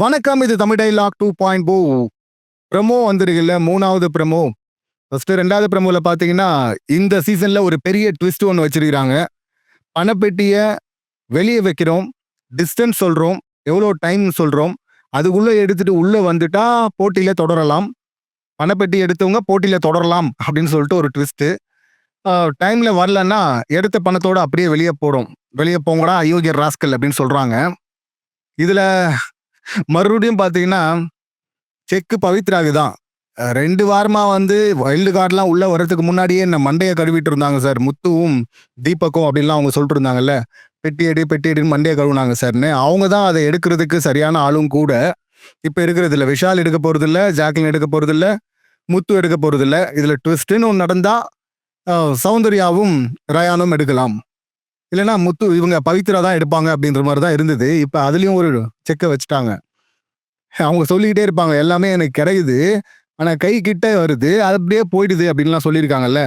வணக்கம் இது Tamil dialogue two point போ ப்ரமோ வந்துருக்குல்ல மூணாவது ப்ரமோ. ஃபர்ஸ்ட் ரெண்டாவது ப்ரமோவில் பார்த்தீங்கன்னா இந்த சீசனில் ஒரு பெரிய ட்விஸ்ட் ஒன்று வச்சிருக்கிறாங்க. பணப்பெட்டியை வெளியே வைக்கிறோம் டிஸ்டன்ஸ் சொல்கிறோம் எவ்வளோ டைம் சொல்கிறோம் அதுக்குள்ளே எடுத்துட்டு உள்ளே வந்துட்டா போட்டியில் தொடரலாம். பணப்பெட்டி எடுத்தவங்க போட்டியில் தொடரலாம் அப்படின்னு சொல்லிட்டு ஒரு ட்விஸ்ட்டு டைமில் வரலன்னா எடுத்த பணத்தோடு அப்படியே வெளியே போடும் வெளியே போங்கடா அயோக்கியர் ராஸ்கல் அப்படின்னு சொல்கிறாங்க இதில் மறுபடியும் பார்த்தீங்கன்னா செக்கு பவித்ராக்கு தான் ரெண்டு வாரமா வந்து வைல்டு கார்டெலாம் உள்ள வர்றதுக்கு முன்னாடியே என்ன மண்டையை கழுவிட்டு இருந்தாங்க சார். முத்துவும் தீபக்கும் அப்படின்லாம் அவங்க சொல்லிட்டு இருந்தாங்கல்ல. பெட்டி எடு பெட்டி எடுன்னு மண்டையை கழுவுனாங்க சார்னு. அவங்க தான் அதை எடுக்கிறதுக்கு சரியான ஆளும் கூட. இப்போ இருக்கிறது இல்லை. விஷால் எடுக்க போகிறது இல்லை ஜாக்லின் எடுக்க போகிறது இல்லை முத்து எடுக்க போகிறதில்ல இதில் ட்விஸ்ட்டுன்னு ஒன்று நடந்தால் சௌந்தர்யாவும் ரயானும் எடுக்கலாம். இல்லைன்னா முத்து இவங்க பவித்ரா தான் எடுப்பாங்க அப்படின்ற மாதிரி தான் இருந்தது. இப்போ அதுலேயும் ஒரு செக்கை வச்சுட்டாங்க. அவங்க சொல்லிக்கிட்டே இருப்பாங்க. எல்லாமே எனக்கு கிடைக்குது. ஆனால் கை கிட்ட வருது. அது அப்படியே போயிடுது அப்படின்லாம் சொல்லியிருக்காங்கல்ல.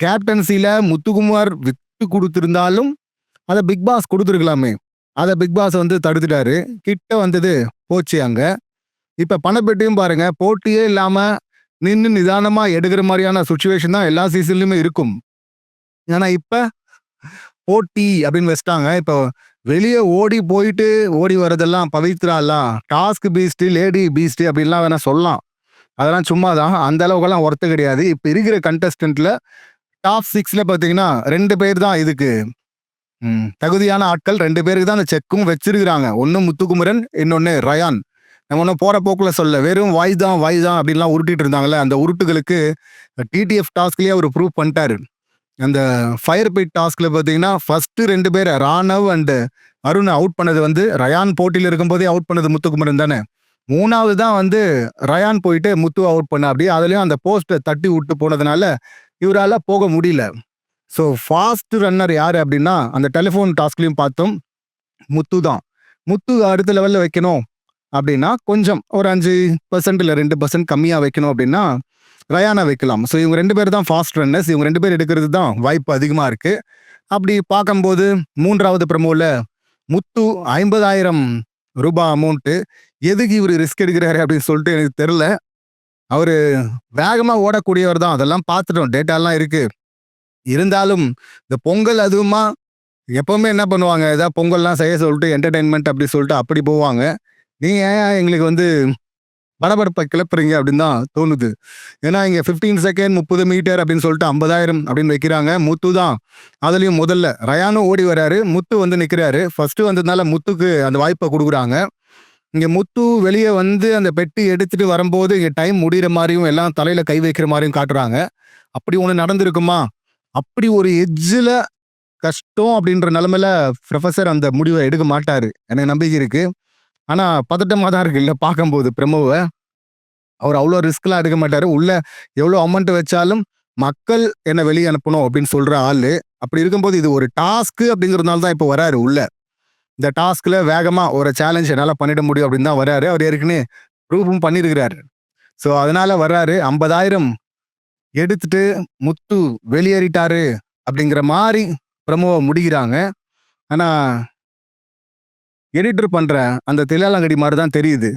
கேப்டன்சியில் முத்துக்குமார் விட்டு கொடுத்துருந்தாலும் அதை பிக் பாஸ் கொடுத்துருக்கலாமே. அதை பிக் பாஸ் வந்து தடுத்துட்டாரு. கிட்ட வந்தது போச்சு அங்கே. இப்போ பணப்பெட்டியும் பாருங்க. போட்டியே இல்லாமல் நின்று நிதானமாக எடுக்கிற மாதிரியான சுச்சுவேஷன் தான் எல்லா சீசன்லையுமே இருக்கும். ஆனா இப்போ போட்டி அப்படின்னு வச்சிட்டாங்க. இப்போ வெளியே ஓடி போயிட்டு ஓடி வர்றதெல்லாம் பவித்ராலாம் டாஸ்க் பீஸ்ட் லேடி பீஸ்ட் அப்படின்லாம் வேணா சொல்லலாம். அதெல்லாம் சும்மா தான் அந்த அளவுக்கெல்லாம் ஒர்த்து கிடையாது. இப்போ இருக்கிற கண்டஸ்டன்ட்ல டாப் சிக்ஸில் பார்த்தீங்கன்னா ரெண்டு பேர் தான் இதுக்கு. தகுதியான ஆட்கள். ரெண்டு பேருக்கு தான் அந்த செக்கும் வச்சிருக்கிறாங்க. ஒன்று முத்துக்குமரன் இன்னொன்று ரயான். நம்ம ஒன்றும் போகிற போக்கில் சொல்ல வெறும் வாய் தான் வாய் தான் அப்படின்லாம் உருட்டிட்டு இருந்தாங்கல்ல அந்த உருட்டுகளுக்கு டிடிஎஃப் டாஸ்க்லேயே அவர் ப்ரூவ் பண்ணிட்டாரு. அந்த ஃபயர் பிட் டாஸ்கில் பார்த்தீங்கன்னா ஃபஸ்ட்டு ரெண்டு பேர் ராணவ் அண்டு அருண் அவுட் பண்ணது வந்து ரயான் போட்டியில் இருக்கும்போதே அவுட் பண்ணது முத்துக்குமரன் தானே. மூணாவது தான் வந்து ரயான் போயிட்டு முத்து அவுட் பண்ண. அப்படியே அதுலேயும் அந்த போஸ்ட்டை தட்டி விட்டு போனதுனால இவரால் போக முடியல. ஸோ ஃபாஸ்ட் ரன்னர் யார் அப்படின்னா அந்த டெலிஃபோன் டாஸ்க்லேயும் பார்த்தோம். முத்து தான். முத்து அடுத்த லெவலில் வைக்கணும். அப்படின்னா கொஞ்சம் ஒரு அஞ்சு பர்சன்ட் இல்லை ரெண்டு பர்சன்ட் கம்மியாக வைக்கணும் அப்படின்னா ரயானா வைக்கலாம். ஸோ இவங்க ரெண்டு பேர் தான் ஃபாஸ்ட் ரன்னர்ஸ் இவங்க ரெண்டு பேர் எடுக்கிறது தான் வாய்ப்பு அதிகமாக இருக்குது அப்படி பார்க்கும்போது மூன்றாவது ப்ரமோவில் முத்து ஐம்பதாயிரம் ரூபாய் அமௌண்ட்டு எதுக்கு இவர் ரிஸ்க் எடுக்கிறாரு அப்படின்னு சொல்லிட்டு எனக்கு தெரில அவர் வேகமாக ஓடக்கூடியவர் தான். அதெல்லாம் பார்த்துட்டோம். டேட்டாலாம் இருக்குது இருந்தாலும் இந்த பொங்கல் அதுவுமா எப்பவுமே என்ன பண்ணுவாங்க? ஏதாவது பொங்கல்லாம் செய்ய சொல்லிட்டு என்டர்டைன்மெண்ட் அப்படி சொல்லிட்டு அப்படி போவாங்க. நீங்கள் ஏன் எங்களுக்கு வந்து பரபரப்பை கிளப்புறீங்க அப்படின்னு தான் தோணுது. ஏன்னா இங்கே ஃபிஃப்டீன் செகண்ட் முப்பது மீட்டர் அப்படின்னு சொல்லிட்டு ஐம்பதாயிரம் அப்படின்னு வைக்கிறாங்க. முத்து தான். அதுலேயும் முதல்ல ரயானும் ஓடி வராரு. முத்து வந்து நிற்கிறாரு ஃபஸ்ட்டு வந்ததுனால முத்துக்கு அந்த வாய்ப்பை கொடுக்குறாங்க. இங்கே முத்து வெளியே வந்து அந்த பெட்டி எடுத்துட்டு வரும்போது இங்கே டைம் முடிகிற மாதிரியும் எல்லாம் தலையில் கை வைக்கிற மாதிரியும் காட்டுறாங்க. அப்படி ஒன்று நடந்திருக்குமா? அப்படி ஒரு எஜ்ஜில் கஷ்டம் அப்படின்ற நிலமையில ப்ரொஃபசர் அந்த முடிவை எடுக்க மாட்டார். எனக்கு நம்பிக்கை இருக்குது ஆனா பதட்டமா தான் இருக்கு. இல்ல பார்க்கும்போது பிரம்மவை அவர் அவ்வளோ ரிஸ்க்லாம் எடுக்க மாட்டாரு. உள்ள எவ்வளோ அமௌண்ட் வச்சாலும் மக்கள் என்ன வெளியே அனுப்பணும் அப்படின்னு சொல்ற ஆளு. அப்படி இருக்கும்போது இது ஒரு டாஸ்க் அப்படிங்கிறதுனால தான் இப்போ வராரு உள்ள. இந்த டாஸ்க்ல வேகமா ஒரு சேலஞ்ச் என்னால் பண்ணிட முடியும் அப்படின்னு தான் வராரு. அவர் ஏற்கனவே ப்ரூஃபும் பண்ணியிருக்கிறாரு ஸோ அதனால வர்றாரு ஐம்பதாயிரம் எடுத்துட்டு முத்து வெளியேறிட்டாரு அப்படிங்கிற மாதிரி ப்ரமோவை முடிகிறாங்க ஆனால் எடிட்டர் பண்ணுற அந்த தில்லாலங்கடி மாதிரி தான் தெரியுது.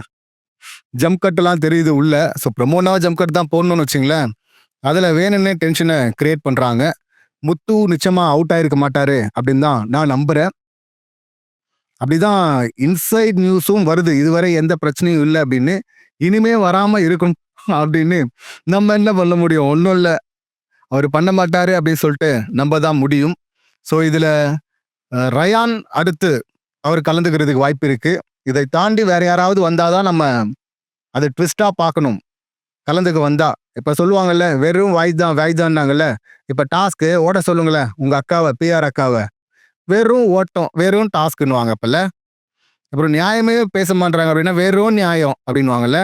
ஜம்ப் கட்டெல்லாம் தெரியுது உள்ள. ஸோ ப்ரமோனா ஜம்ப் கட் தான் போடணும்னு வச்சுங்களேன். அதில் வேணும்னே டென்ஷனை க்ரியேட் பண்ணுறாங்க முத்து நிச்சயமாக அவுட் ஆகிருக்க மாட்டார் அப்படின்னு தான் நான் நம்புகிறேன் அப்படிதான் இன்சைட் நியூஸும் வருது. இதுவரை எந்த பிரச்சனையும் இல்லை அப்படின்னு. இனிமே வராமல் இருக்கணும் அப்படின்னு நம்ம என்ன பண்ண முடியும்? ஒன்றும் இல்லை. அவர் பண்ண மாட்டாரு அப்படின்னு சொல்லிட்டு நம்ம தான் முடியும். ஸோ இதில் ரயான் அடுத்து அவர் கலந்துக்கிறதுக்கு வாய்ப்பு இருக்கு. இதை தாண்டி வேற யாராவது வந்தாதான் நம்ம அதை ட்விஸ்டா பார்க்கணும். கலந்துக்க வந்தா. இப்ப சொல்லுவாங்கல்ல வெறும் வாய்ஸ் தான் வாய்ஸ் தான்னாங்கல்ல. இப்ப டாஸ்க்கு ஓட சொல்லுங்களேன் உங்க அக்காவை பிஆர் அக்காவை. வெறும் ஓட்டம் வெறும் டாஸ்க்குன்னுவாங்க அப்பல்ல. அப்புறம் நியாயமே பேச மாட்டாங்க அப்படின்னா வெறும் நியாயம் அப்படின்வாங்கல்ல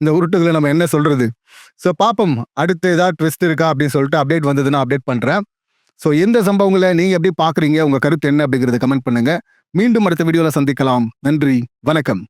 இந்த உருட்டுகளை நம்ம என்ன சொல்றது? ஸோ பார்ப்போம் அடுத்து ஏதாவது ட்விஸ்ட் இருக்கா அப்படின்னு சொல்லிட்டு அப்டேட் வந்ததுன்னா அப்டேட் பண்றேன். ஸோ எந்த சம்பவங்களை நீங்க எப்படி பாக்குறீங்க? உங்க கருத்து என்ன அப்படிங்கிறது கமெண்ட் பண்ணுங்க. மீண்டும் அடுத்த வீடியோல சந்திக்கலாம். நன்றி. வணக்கம்.